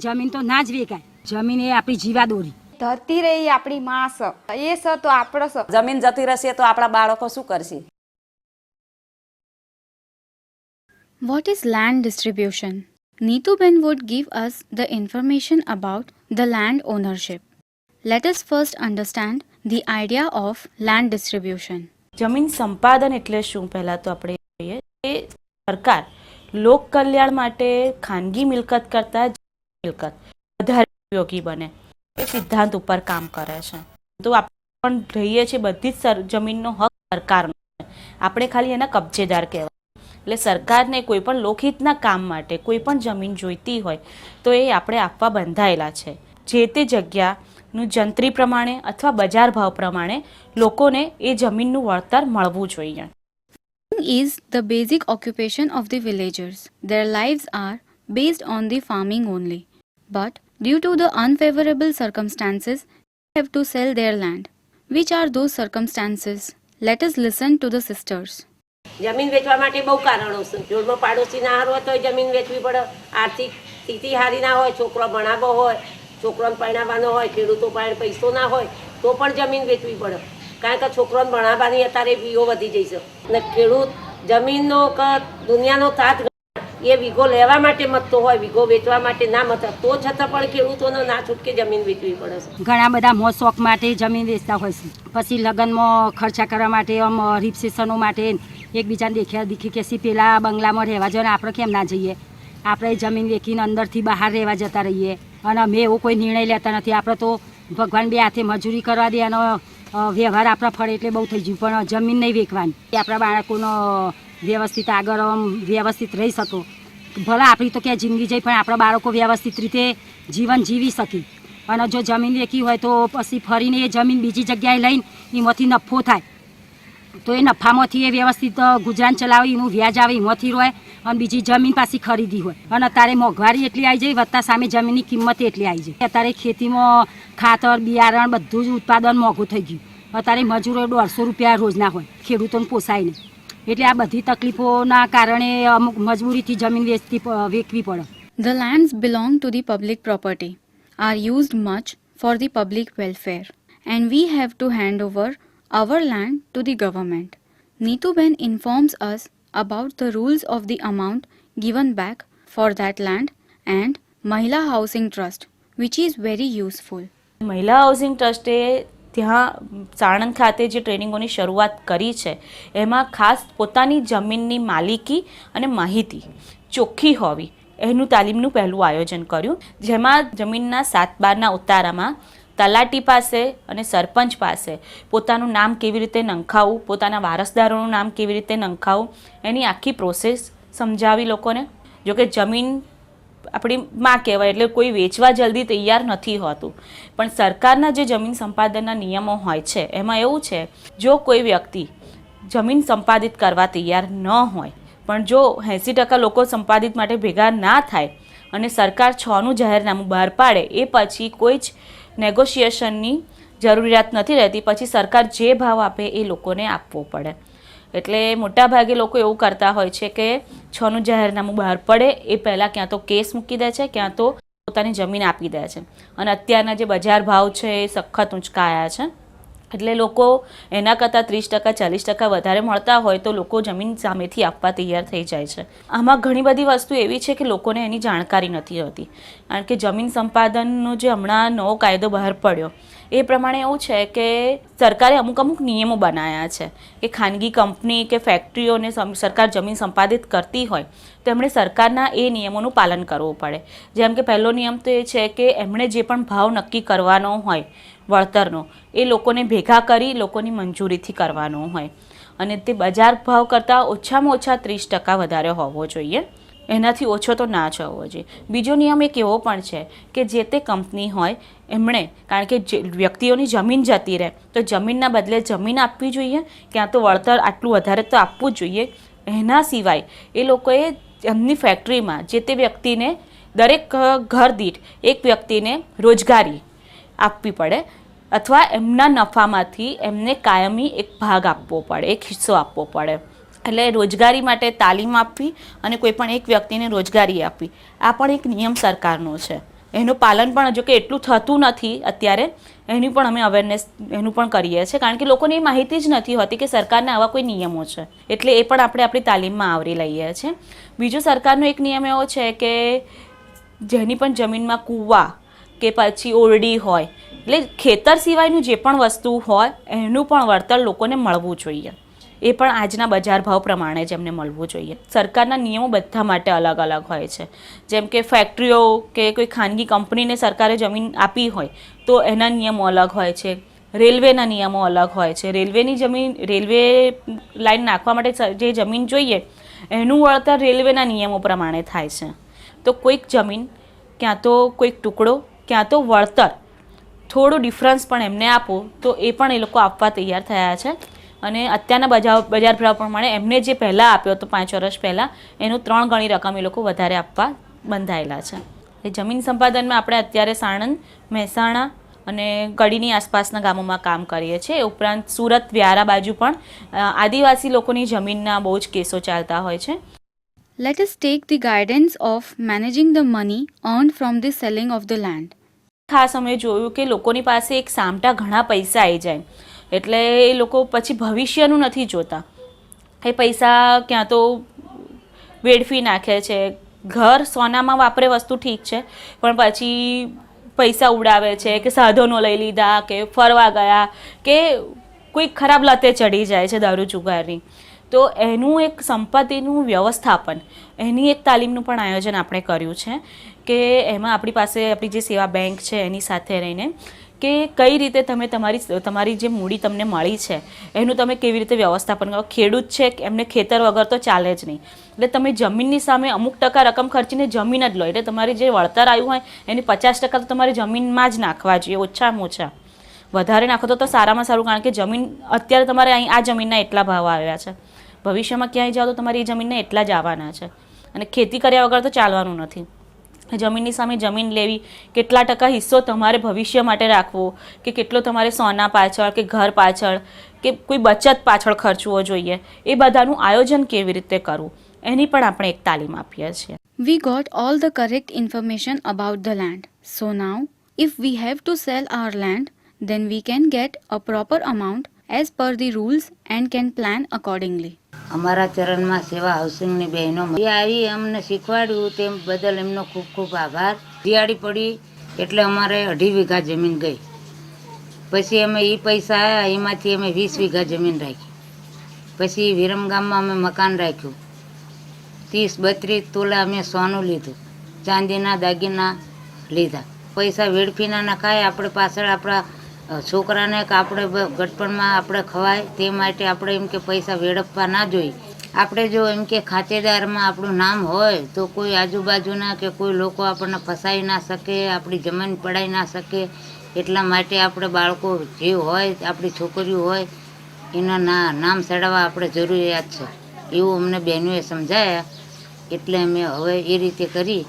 જમીન તો ના જ વેકાય જમીન એ આપણી જીવાદોરી ધરતી રહી આપણી માં સ એ સ તો આપણો સ જમીન જતી રહેશે તો આપણા બાળકો શું કરશે What is land distribution? Neetuben would give us the information about the land ownership. Let us first understand the idea of land distribution. જમીન સંપાદન એટલે શું પહેલાં તો આપણે જોઈએ એ સરકાર લોક કલ્યાણ માટે ખાનગી મિલકત કરતાં મિલકત. વધારે ઉપયોગી બને. એ સિદ્ધાંત ઉપર કામ કરે છે. તો આપણે પણ રહીએ છીએ બધી જ જમીનનો હક સરકારનો છે. આપણે ખાલી એના કબજેદાર કહેવાય. એટલે સરકારને કોઈ પણ લોકહિતના કામ માટે કોઈ પણ જમીન જોઈતી હોય, તો એ આપણે આપવા બંધાયેલા છે. જે તે જગ્યાનું જંત્રી પ્રમાણે અથવા બજાર ભાવ પ્રમાણે લોકોને એ જમીનનું વળતર મળવું જોઈએ. Is the basic occupation of the villagers. Their lives are based on the farming only. But due to the unfavorable circumstances, have to sell their land. Which are those circumstances? Let us listen to the sisters. જમીન વેચવા માટે બહુ કારણો છે જોડમાં પાડોશી ના હારો તો જમીન વેચવી પડે આર્થિક સ્થિતિ સારી ના હોય છોકરો ભણાવવો હોય છોકરોને પરણાવવાનો હોય ખેડૂતો પાસે પૈસો ના હોય તો પણ જમીન વેચવી પડે કારણ કે છોકરોને ભણાવવાની અત્યારે ફીઓ વધી જઈ છે અને ખેડૂત જમીનનો કે દુનિયાનો થાત એ વીઘો લેવા માટે મતતો હોય, વીઘો વેચવા માટે ના મત તો છતાં પણ ખેડૂતોનો ના છૂટકે જમીન વેચવી પડે છે. ઘણા બધા મોજ શોખ માટે જમીન વેચતા હોય છે. પછી લગ્નમાં ખર્ચા કરવા માટે, આમ રિસેપ્શનો માટે એકબીજાને દેખ્યા દીખી કે સી પેલા બંગલામાં રહેવા જવાનું આપણે કેમ ના જઈએ? આપણે જમીન વેચીને અંદરથી બહાર રહેવા જતા રહીએ. અને અમે એવો કોઈ નિર્ણય લેતા નથી. આપણે તો ભગવાન બે હાથે મજૂરી કરવા દે અને વ્યવહાર આપણા ફળે એટલે બહુ થઈ ગયું, પણ જમીન નહીં વેચવાની. એ આપણા બાળકોનો વ્યવસ્થિત આગળ વ્યવસ્થિત રહી શકો. ભલે આપણી તો ક્યાં જિંદગી જઈ પણ આપણા બાળકો વ્યવસ્થિત રીતે જીવન જીવી શકે. અને જો જમીન વેચી હોય તો પછી ફરીને એ જમીન બીજી જગ્યાએ લઈને એમાંથી નફો થાય. તો એ નફામાંથી એ વ્યવસ્થિત ગુજરાન ચલાવે, એનું વ્યાજ આવે, એમાંથી રહે અને બીજી જમીન પાછી ખરીદી હોય. અને અત્યારે મોંઘવારી એટલી આવી જાય, વત્તા સામે જમીનની કિંમત એટલી આવી જાય. અત્યારે ખેતીમાં ખાતર, બિયારણ બધું જ ઉત્પાદન મોંઘું થઈ ગયું. અત્યારે મજૂરો દોઢસો રૂપિયા રોજના હોય, ખેડૂતોને પોસાય નહીં એટલે આ બધી તકલીફોના કારણે અમુક મજબૂરીથી જમીન વેચતી વેચવી પડે. The lands belong to the public property are used much for the public welfare and we have to hand over our land to the government. Neetuben informs us about the rules of the amount given back for that land and Mahila Housing Trust, which is very useful. Mahila housing ટ્રસ્ટે ત્યાં સાણંદ ખાતે જે ટ્રેનિંગોની શરૂઆત કરી છે એમાં ખાસ પોતાની જમીનની માલિકી અને માહિતી ચોખ્ખી હોવી એનું તાલીમનું પહેલું આયોજન કર્યું જેમાં જમીનના સાત બારના ઉતારામાં તલાટી પાસે અને સરપંચ પાસે પોતાનું નામ કેવી રીતે નંખાવું, પોતાના વારસદારોનું નામ કેવી રીતે નંખાવું, એની આખી પ્રોસેસ સમજાવી લોકોને. જોકે જમીન આપણી માં કહેવાય, એટલે કોઈ વેચવા જલ્દી તૈયાર નથી હોતું. પણ સરકારના જે જમીન સંપાદનના નિયમો હોય છે, એમાં એવું છે, જો કોઈ વ્યક્તિ જમીન સંપાદિત કરવા તૈયાર ન હોય, પણ જો એંસી ટકા લોકો સંપાદિત માટે ભેગા ના થાય અને સરકાર છનું જાહેરનામું બહાર પાડે, એ પછી કોઈ જ નેગોશિએશનની જરૂરિયાત નથી રહેતી. પછી સરકાર જે ભાવ આપે એ લોકોને આપવો પડે. એટલે મોટાભાગે લોકો એવું કરતા હોય છે કે છનું જાહેરનામું બહાર પડે, એ પહેલાં ક્યાં તો કેસ મૂકી દે છે, ક્યાં તો પોતાની જમીન આપી દે છે. અને અત્યારના જે બજાર ભાવ છે એ સખત ઊંચકાયા છે. એટલે લોકો એના કરતાં ત્રીસ ટકા, ચાલીસ ટકા વધારે મળતા હોય તો લોકો જમીન સામેથી આપવા તૈયાર થઈ જાય છે. આમાં ઘણી બધી વસ્તુ એવી છે કે લોકોને એની જાણકારી નથી હોતી. કારણ કે જમીન સંપાદનનો જે હમણાં નવો કાયદો બહાર પડ્યો, એ પ્રમાણે એવું છે કે સરકારે અમુક અમુક નિયમો બનાવ્યા છે કે ખાનગી કંપની કે ફેક્ટરીઓને સરકાર જમીન સંપાદિત કરતી હોય તો એમણે સરકારના એ નિયમોનું પાલન કરવું પડે. જેમ કે પહેલો નિયમ તો એ છે કે એમણે જે પણ ભાવ નક્કી કરવાનો હોય વળતરનો. એ લોકોને ભેગા કરી લોકોની મંજૂરીથી કરવાનો હોય. અને તે બજાર ભાવ કરતાં ઓછામાં ઓછા ત્રીસ ટકા વધારે હોવો જોઈએ. એનાથી ઓછો તો ના જ હોવો જોઈએ. બીજો નિયમ એક એવો પણ છે કે જે તે કંપની હોય, એમણે, કારણ કે વ્યક્તિઓની જમીન જતી રહે, તો જમીનના બદલે જમીન આપવી જોઈએ, ક્યાં તો વળતર આટલું વધારે તો આપવું જ જોઈએ. એના સિવાય એ લોકોએ એમની ફેક્ટરીમાં જે તે વ્યક્તિને દરેક ઘર દીઠ એક વ્યક્તિને રોજગારી આપવી પડે. અથવા એમના નફામાંથી એમને કાયમી એક ભાગ આપવો પડે, એક હિસ્સો આપવો પડે. એટલે રોજગારી માટે તાલીમ આપવી અને કોઈ પણ એક વ્યક્તિને રોજગારી આપવી, આ પણ એક નિયમ સરકારનો છે. એનું પાલન પણ જો કે એટલું થતું નથી અત્યારે, એની પણ અમે અવેરનેસ એનું પણ કરીએ છીએ, કારણ કે લોકોને એ માહિતી જ નથી હોતી કે સરકારના આવા કોઈ નિયમો છે. એટલે એ પણ આપણે આપણી તાલીમમાં આવરી લઈએ છીએ. બીજું સરકારનો એક નિયમ એવો છે કે જેની પણ જમીનમાં કૂવા કે પછી ઓરડી હોય. એટલે ખેતર સિવાયનું જે પણ વસ્તુ હોય, એનું પણ વળતર લોકોને મળવું જોઈએ. એ પણ આજના બજાર ભાવ પ્રમાણે જ એમને મળવું જોઈએ. સરકારના નિયમો બધા માટે અલગ અલગ હોય છે. જેમ કે ફેક્ટરીઓ કે કોઈ ખાનગી કંપનીને સરકારે જમીન આપી હોય, તો એના નિયમો અલગ હોય છે. રેલવેના નિયમો અલગ હોય છે. રેલવેની જમીન, રેલવે લાઈન નાખવા માટે જે જમીન જોઈએ, એનું વળતર રેલવેના નિયમો પ્રમાણે થાય છે. તો કોઈક જમીન, ક્યાં તો કોઈક ટુકડો ક્યાં તો વળતર. થોડું ડિફરન્સ પણ એમને આપો, તો એ પણ એ લોકો આપવા તૈયાર થયા છે. અને અત્યારના બજાર બજાર ભાવ પ્રમાણે એમને જે પહેલાં આપ્યો હતો પાંચ વર્ષ પહેલાં, એનું ત્રણ ગણી રકમ એ લોકો વધારે આપવા બંધાયેલા છે. એ જમીન સંપાદનમાં આપણે અત્યારે સાણંદ, મહેસાણા અને ગડીની આસપાસના ગામોમાં કામ કરીએ છીએ. ઉપરાંત સુરત, વ્યારા બાજુ પણ આદિવાસી લોકોની જમીનના બહુ જ કેસો ચાલતા હોય છે. Let us take the guidance of managing the money earned from the selling of the land. ખાસ અમે જોયું કે લોકોની પાસે એક સામટા ઘણા પૈસા આવી જાય. એટલે એ લોકો પછી ભવિષ્યનું નથી જોતા. એ પૈસા ક્યાં તો વેડફી નાખે છે. ઘર સોનામાં વાપરે વસ્તુ ઠીક છે, પણ પછી પૈસા ઉડાવે છે કે સાધનો લઈ લીધા કે ફરવા ગયા કે કોઈ ખરાબ લતે ચડી જાય છે દારૂ જુગારની. તો એનું એક સંપત્તિનું વ્યવસ્થાપન, એની એક તાલીમનું પણ આયોજન આપણે કર્યું છે કે એમાં આપણી પાસે આપણી જે સેવા બેંક છે એની સાથે રહીને કે કઈ રીતે તમે તમારી તમારી જે મૂડી તમને મળી છે, એનું તમે કેવી રીતે વ્યવસ્થાપન કરો? ખેડૂત છે, એમને ખેતર વગર તો ચાલે જ નહીં. એટલે તમે જમીનની સામે અમુક ટકા રકમ ખર્ચીને જમીન જ લો. એટલે તમારી જે વળતર આવ્યું હોય, એની પચાસ ટકા તો તમારે જમીનમાં જ નાખવા જોઈએ, ઓછામાં ઓછા. વધારે નાખો તો સારામાં સારું, કારણ કે જમીન, અત્યારે તમારે અહીં આ જમીનના એટલા ભાવ આવ્યા છે. ભવિષ્યમાં ક્યાંય જાઓ તો તમારી જમીનને એટલા જ આવવાના છે. અને ખેતી કર્યા વગર તો ચાલવાનું નથી. જમીનની સામે જમીન લેવી, કેટલા ટકા હિસ્સો તમારે ભવિષ્ય માટે રાખવો, કે કેટલો તમારે સોના પાછળ, કે ઘર પાછળ, કે કોઈ બચત પાછળ ખર્ચવો જોઈએ, એ બધાનું આયોજન કેવી રીતે કરવું? એની પણ આપણે એક તાલીમ આપીએ છીએ. We got all the correct information about the land so now if we have to sell our land then we can get a proper amount as per the rules and can plan accordingly. અમારા ચરણમાં સેવા હાઉસિંગની બહેનો એ આવી, અમને શીખવાડ્યું તેમ બદલ એમનો ખૂબ ખૂબ આભાર. દિવાળી પડી એટલે અમારે અઢી વીઘા જમીન ગઈ. પછી અમે એ પૈસા આવ્યા એમાંથી અમે વીસ વીઘા જમીન રાખી. પછી વિરમગામમાં અમે મકાન રાખ્યું. ત્રીસ બત્રીસ તોલા અમે સોનું લીધું, ચાંદીના દાગીના લીધા. પૈસા વેડફીના નખાય આપણે પાછળ આપણા છોકરાને કે આપણે ગટપણમાં આપણે ખવાય તે માટે આપણે એમ કે પૈસા વેડપવા ના જોઈએ. આપણે જો એમ કે ખાતેદારમાં આપણું નામ હોય તો કોઈ આજુબાજુના કે કોઈ લોકો આપણને ફસાઈ ના શકે, આપણી જમીન પડાઈ ના શકે, એટલા માટે આપણે બાળકો જે હોય, આપણી છોકરીઓ હોય, એના ના, નામ ચડાવવા આપણે જરૂરિયાત છે. એવું અમને બહેનોએ સમજાયા, એટલે અમે હવે એ રીતે કરી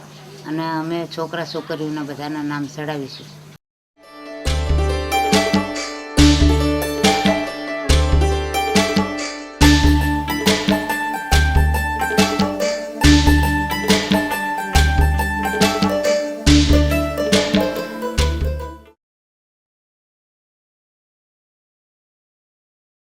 અને અમે છોકરા છોકરીઓના બધાના નામ ચડાવીશું